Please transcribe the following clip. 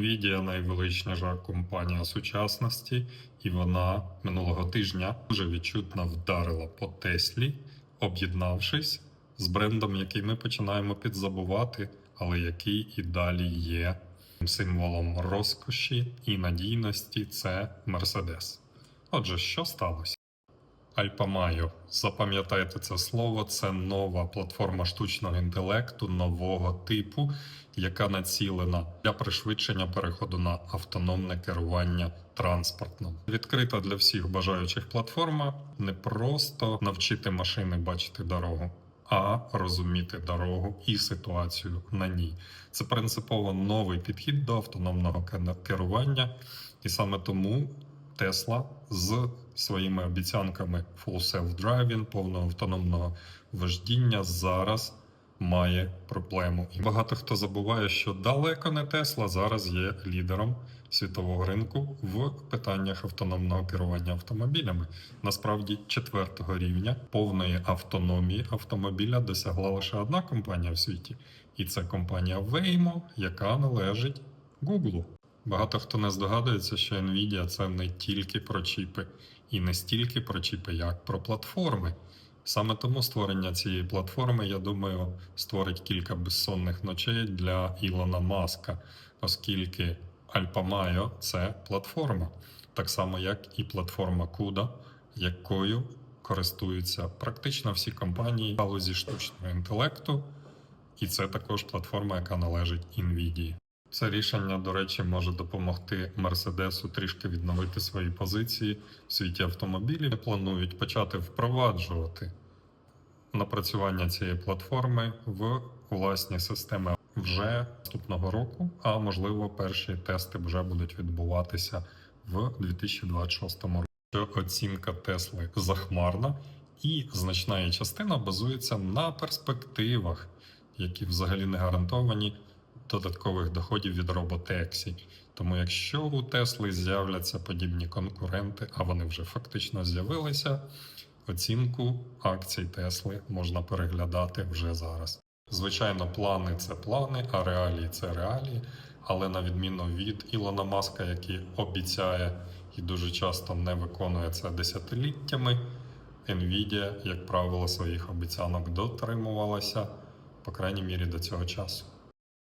Nvidia найвеличніша компанія сучасності, і вона минулого тижня дуже відчутно вдарила по Теслі, об'єднавшись з брендом, який ми починаємо підзабувати, але який і далі є символом розкоші і надійності. Це Mercedes. Отже, що сталося? Альпамайо. Запам'ятайте це слово. Це нова платформа штучного інтелекту нового типу, яка націлена для пришвидшення переходу на автономне керування транспортом. Відкрита для всіх бажаючих платформа не просто навчити машини бачити дорогу. А розуміти дорогу і ситуацію на ній. Це принципово новий підхід до автономного керування, і саме тому Тесла з своїми обіцянками Full Self-Driving, повного автономного вождіння зараз має проблему. І багато хто забуває, що далеко не Тесла зараз є лідером світового ринку в питаннях автономного керування автомобілями. Насправді, четвертого рівня повної автономії автомобіля досягла лише одна компанія в світі, і це компанія Waymo, яка належить Google. Багато хто не здогадується, що Nvidia це не тільки про чіпи, і не стільки про чіпи, як про платформи. Саме тому створення цієї платформи, я думаю, створить кілька безсонних ночей для Ілона Маска, оскільки Alpamayo – це платформа, так само як і платформа CUDA, якою користуються практично всі компанії в галузі штучного інтелекту, і це також платформа, яка належить Nvidia. Це рішення, до речі, може допомогти Мерседесу трішки відновити свої позиції в світі автомобілів. Планують почати впроваджувати напрацювання цієї платформи в власні системи вже наступного року, а можливо, перші тести вже будуть відбуватися в 2026 році. Оцінка Тесли захмарна, і значна її частина базується на перспективах, які взагалі не гарантовані додаткових доходів від роботексі. Тому якщо у Тесли з'являться подібні конкуренти, а вони вже фактично з'явилися, оцінку акцій Тесли можна переглядати вже зараз. Звичайно, плани це плани, а реалії це реалії. Але на відміну від Ілона Маска, який обіцяє і дуже часто не виконує це десятиліттями, Nvidia, як правило, своїх обіцянок дотримувалася, по крайній мірі до цього часу.